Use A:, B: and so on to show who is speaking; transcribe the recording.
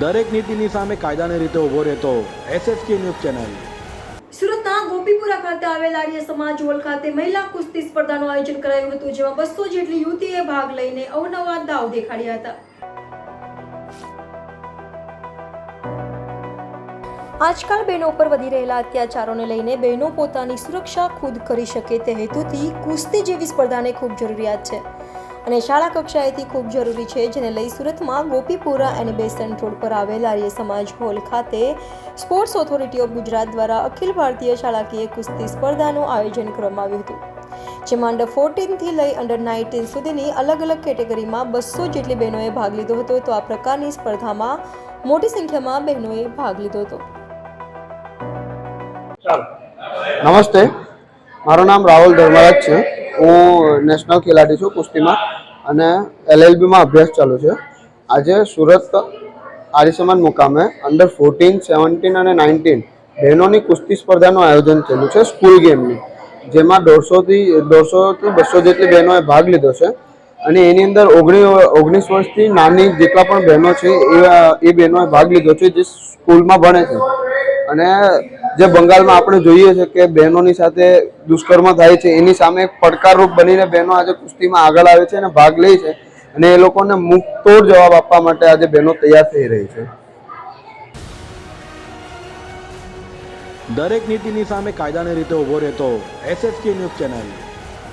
A: દરેક નીતિની સામે કાયદાની રીતે ઊભો રહેતો એસએસકે ન્યૂઝ ચેનલ.
B: સુરતના ગોપીપુરા ખાતે આવેલ આર્ય સમાજ હોલ ખાતે મહિલા કુસ્તી સ્પર્ધાનું આયોજન કરાયું હતું, જેમાં બસો જેટલી યુવતીએ ભાગ લઈને અવનવા દાવ દેખાડ્યા હતા. આજકાલ બહેનો ઉપર વધી રહેલા અત્યાચારોને લઈને બહેનો પોતાની સુરક્ષા ખુદ કરી શકે તે હેતુથી કુસ્તી જેવી સ્પર્ધાને ખૂબ જરૂરિયાત છે. અને શાળા કક્ષાએથી ખૂબ જરૂરી છે, જેને લઈ સુરતમાં ગોપીપુરા એનિબેસન રોડ પર આવેલ આર્ય સમાજ હોલ ખાતે સ્પોર્ટ્સ ઓથોરિટી ઓફ ગુજરાત દ્વારા અખિલ ભારતીય શાળાકીય કુસ્તી સ્પર્ધાનું આયોજન કરવામાં આવ્યું હતું, જેમાં અંડર ફોર્ટીનથી લઈ અંડર નાઇન્ટીન સુધીની અલગ અલગ કેટેગરીમાં બસો જેટલી બહેનોએ ભાગ લીધો હતો. તો આ પ્રકારની સ્પર્ધામાં મોટી સંખ્યામાં બહેનોએ ભાગ લીધો હતો.
C: નમસ્તે. મારું નામ રાહુલ ધર્મરાજ છે. હું નેશનલ ખેલાડી છું કુસ્તીમાં. અને એલએલબીમાં અભ્યાસ ચાલુ છે. આજે સુરત આર્યસમાન મુકામે અંડર ફોર્ટીન સેવન્ટીન અને નાઇન્ટીન બહેનોની કુસ્તી સ્પર્ધાનું આયોજન થયેલું છે સ્કૂલ ગેમની જેમાં દોઢસોથી દોઢસોથી બસો જેટલી બહેનોએ ભાગ લીધો છે. અને એની અંદર ઓગણી, ઓગણીસ વર્ષથી નાની જેટલા પણ બહેનો છે, એ એ બહેનોએ ભાગ લીધો છે, જે સ્કૂલમાં ભણે છે. અને જે બંગાળમાં આપણે જોઈએ છે કે બહેનોની સાથે દુષ્કર્મ થાય છે, એની સામે એક પડકારરૂપ બનીને બહેનો આજે કુસ્તીમાં આગળ આવે છે અને ભાગ લે છે અને એ લોકોને મુક્તોડ જવાબ આપવા માટે આજે બહેનો તૈયાર થઈ રહી છે.
A: દરેક નીતિની સામે કાયદાની રીતે ઊભો રહેતો એસએસકે ન્યૂઝ ચેનલ